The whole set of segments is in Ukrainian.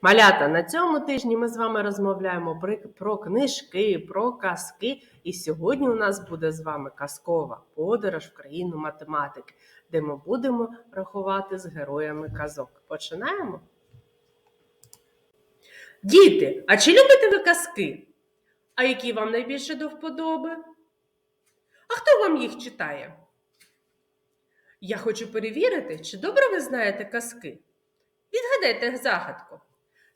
Малята, на цьому тижні ми з вами розмовляємо про книжки, про казки. І сьогодні у нас буде з вами казкова подорож в країну математики, де ми будемо рахувати з героями казок. Починаємо? Діти, а чи любите ви казки? А які вам найбільше до вподоби? А хто вам їх читає? Я хочу перевірити, чи добре ви знаєте казки. Відгадайте загадку.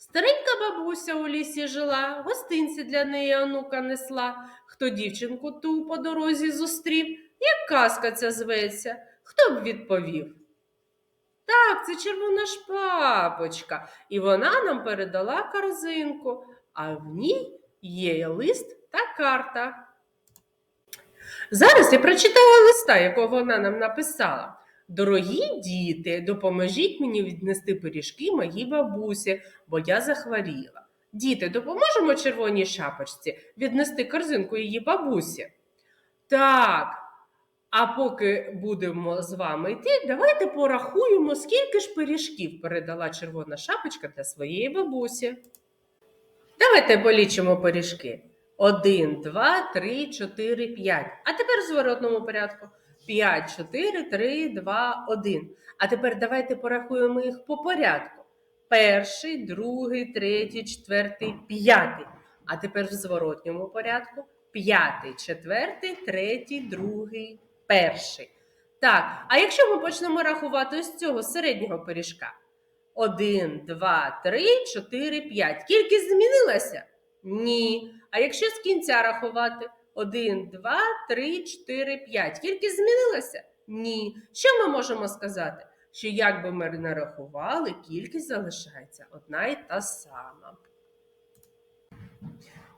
Старенька бабуся у лісі жила, гостинці для неї онука несла. Хто дівчинку ту по дорозі зустрів, як казка ця зветься, хто б відповів? Так, це червона шпапочка, і вона нам передала корзинку, а в ній є лист та карта. Зараз я прочитаю листа, якого вона нам написала. Дорогі діти, допоможіть мені віднести пиріжки моїй бабусі, бо я захворіла. Діти, допоможемо червоній шапочці віднести корзинку її бабусі. Так. А поки будемо з вами йти, давайте порахуємо, скільки ж пиріжків передала червона шапочка для своєї бабусі. Давайте полічимо пиріжки. Один, два, три, чотири, п'ять. А тепер в зворотному порядку. П'ять, чотири, три, два, один. А тепер давайте порахуємо їх по порядку. Перший, другий, третій, четвертий, п'ятий. А тепер в зворотньому порядку. П'ятий, четвертий, третій, другий, перший. Так, а якщо ми почнемо рахувати з цього середнього пиріжка? Один, два, три, чотири, п'ять. Кількість змінилася? Ні. А якщо з кінця рахувати? Один, два, три, чотири, п'ять. Кількість змінилася? Ні. Що ми можемо сказати? Що як би ми не рахували, кількість залишається одна і та сама.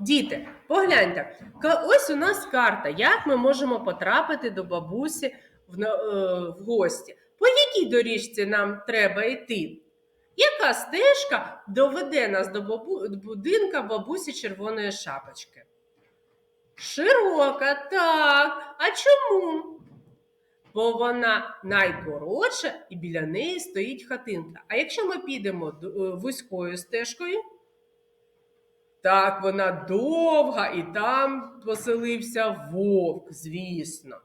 Діти, погляньте, ось у нас карта, як ми можемо потрапити до бабусі в, е, в гості. По якій доріжці нам треба йти? Яка стежка доведе нас до будинка бабусі червоної шапочки? Широка, так. А чому? Бо вона найкоротша і біля неї стоїть хатинка. А якщо ми підемо е, вузькою стежкою, так вона довга, і там поселився вовк, звісно.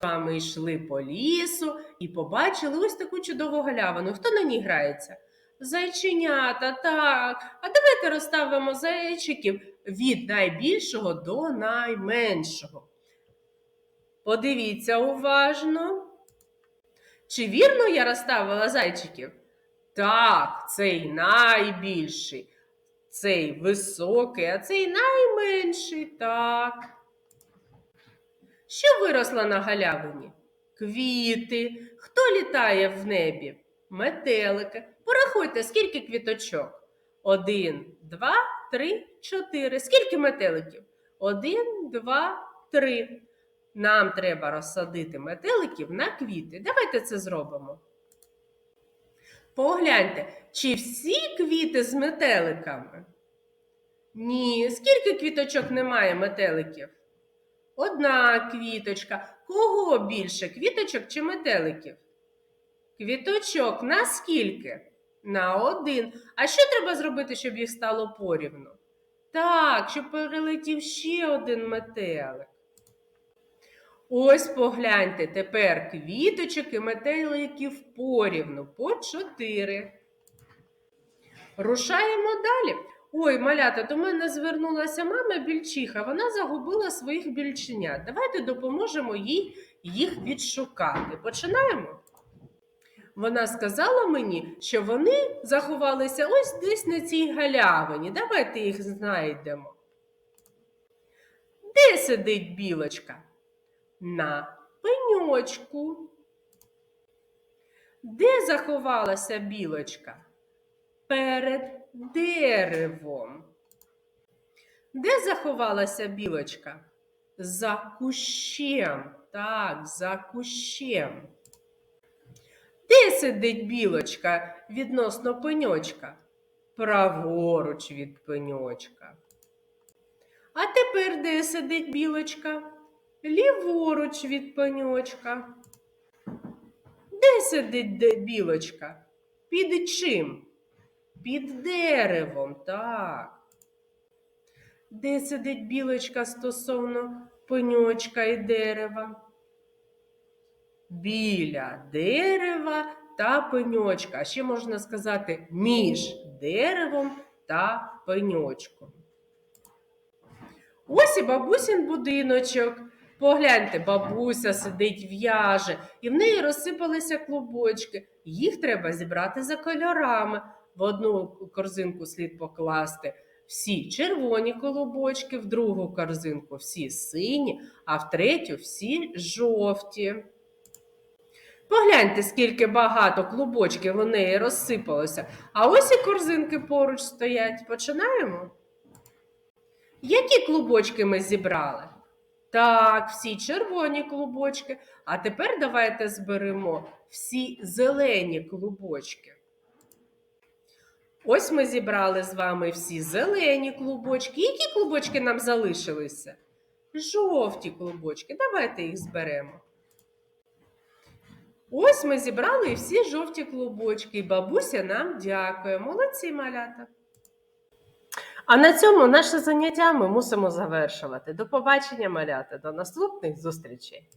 А ми йшли по лісу і побачили ось таку чудову галявину. Хто на ній грається? Зайченята, так. А давайте розставимо зайчиків від найбільшого до найменшого. Подивіться уважно. Чи вірно я розставила зайчиків? Так, цей найбільший, цей високий, а цей найменший. Так. Що виросла на галявині? Квіти. Хто літає в небі? Метелики. Порахуйте, скільки квіточок? Один, два, три, чотири. Скільки метеликів? Один, два, три. Нам треба розсадити метеликів на квіти. Давайте це зробимо. Погляньте, чи всі квіти з метеликами? Ні. Скільки квіточок немає метеликів? Одна квіточка. Кого більше квіточок чи метеликів? Квіточок на скільки? На один. А що треба зробити, щоб їх стало порівну? Так, щоб перелетів ще один метелик. Ось погляньте, тепер квіточок і метеликів порівну по чотири. Рушаємо далі. Ой, малята, до мене звернулася мама більчиха. Вона загубила своїх більченят. Давайте допоможемо їй їх відшукати. Починаємо. Вона сказала мені, що вони заховалися ось десь на цій галявині. Давайте їх знайдемо. Де сидить білочка? На пеньочку. Де заховалася білочка? Перед деревом. Де заховалася білочка? За кущем. Так, за кущем. Де сидить білочка відносно пеньочка? Праворуч від пеньочка. А тепер де сидить білочка? Ліворуч від пеньочка. Де сидить білочка? Під чим? Під деревом, так. Де сидить білочка стосовно пеньочка і дерева? Біля дерева та пеньочка. А ще можна сказати між деревом та пеньочком. Ось і бабусін будиночок. Погляньте, бабуся сидить в'яже, і в неї розсипалися клубочки. Їх треба зібрати за кольорами. В одну корзинку слід покласти всі червоні колобочки, в другу корзинку всі сині, а в третю всі жовті. Погляньте, скільки багато клубочків у неї розсипалося. А ось і корзинки поруч стоять. Починаємо. Які клубочки ми зібрали? Так, всі червоні клубочки. А тепер давайте зберемо всі зелені клубочки. Ось ми зібрали з вами всі зелені клубочки. Які клубочки нам залишилися? Жовті клубочки. Давайте їх зберемо. Ось ми зібрали всі жовті клубочки. І бабуся нам дякує. Молодці малята. А на цьому наше заняття ми мусимо завершувати. До побачення, малята, до наступних зустрічей.